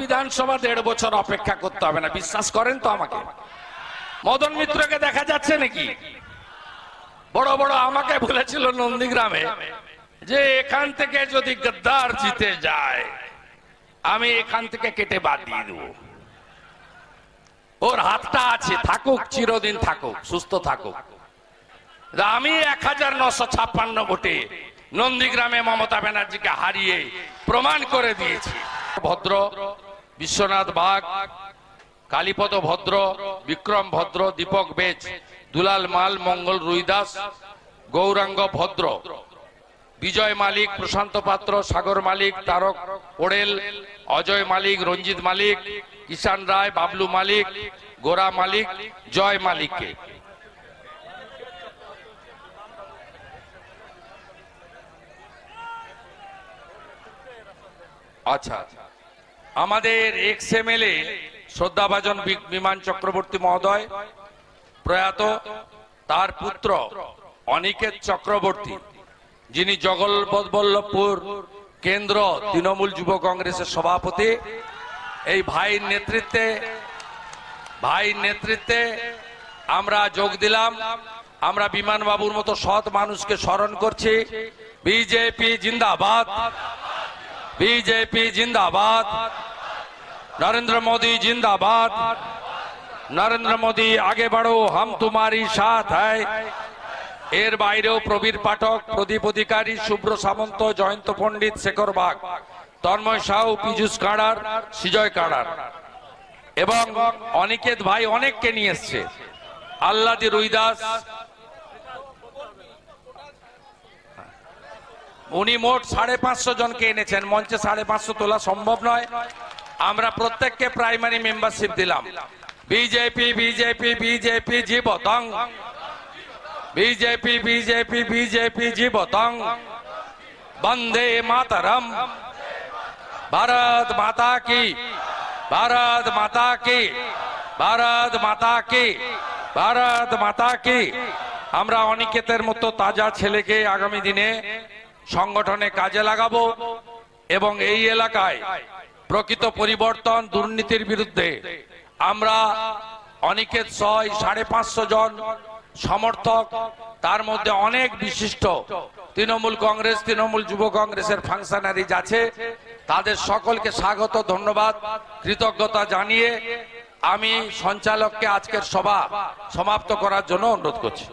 বিধানসভা দেড় বছর অপেক্ষা করতে হবে না। বিশ্বাস করেন তো আমাকে? মদন মিত্রকে দেখা যাচ্ছে নাকি? বড় বড় আমাকে বলেছিল নন্দীগ্রামে যে এখান থেকে যদি গদ্দার জিতে যায়, আমি এখান থেকে কেটে বাদ দিয়ে দেবো। ওর হাতটা আছে, থাকুক, চিরদিন থাকুক, সুস্থ থাকুক। আমি এক হাজার নশো ছাপ্পান্ন ভোটে নন্দীগ্রামে মমতা ব্যানার্জিকে হারিয়ে প্রমাণ করে দিয়েছে। ভদ্র, বিশ্বনাথ বাগ কালীপদ ভদ্র, বিক্রম ভদ্র, দীপক বেচ দুলাল মাল, মঙ্গল রুইদাস, গৌরাঙ্গ ভদ্র, বিজয় মালিক, প্রশান্ত পাত্র, সাগর মালিক, তারক ওড়েল, অজয় মালিক, রঞ্জিত মালিক কিষান রায়, বাবলু মালিক, গোরা মালিক, জয় মালিককে। আচ্ছা আমাদের এক্স এম এল এ শ্রদ্ধাভাজন বিমান চক্রবর্তী মহোদয়, প্রয়াত তার পুত্র অনিকেত চক্রবর্তী, যিনি জগৎবল্লভপুর কেন্দ্র তৃণমূল যুব কংগ্রেসের সভাপতি। এই ভাইয়ের নেতৃত্বে ভাইয়ের নেতৃত্বে আমরা যোগ দিলাম। আমরা বিমান বাবুর মতো সৎ মানুষকে স্মরণ করছি। বিজেপি জিন্দাবাদ। बीजेपी जिंदाबाद नरेंद्र मोदी जिंदाबाद नरेंद्र मोदी आगे बढ़ो हम तुम्हारी साथ है এর বাইরেও প্রবীর পাঠক প্রদীপ অধিকারী শুভ্র সামন্ত জয়ন্ত পণ্ডিত শেখর বাগ তন্ময় সাউ পীযুষ কাড়ার সিজয় কাড়ার এবং অনিকেত ভাই অনেককে নিয়ে এসছে আল্লাদি রুইদাস উনি মোট সাড়ে পাঁচশো জনকে এনেছেন। মঞ্চে সাড়ে পাঁচশো তোলা সম্ভব নয়। আমরা প্রত্যেককে প্রাইমারি মেম্বারশিপ দিলাম। বিজেপি বিজেপি বিজেপি, জীবতং। বিজেপি বিজেপি বিজেপি, জীবতং। বন্দে মাতরম। ভারত মাতা কি? ভারত মাতা কি? ভারত মাতা কি? ভারত মাতা কি? আমরা অনিকেতের মতো তাজা ছেলেকে আগামী দিনে সংগঠনে কাজে লাগাবো এবং এই এলাকায় প্রকৃত পরিবর্তন, দুর্নীতির বিরুদ্ধে আমরা অনিকেত ছয়, সাড়ে পাঁচশো জন সমর্থক, তার মধ্যে অনেক বিশিষ্ট তৃণমূল কংগ্রেস, তৃণমূল যুব কংগ্রেসের ফাংশনারিজ আছে। তাদের সকলকে স্বাগত, ধন্যবাদ, কৃতজ্ঞতা জানিয়ে আমি সঞ্চালককে আজকের সভা সমাপ্ত করার জন্য অনুরোধ করছি।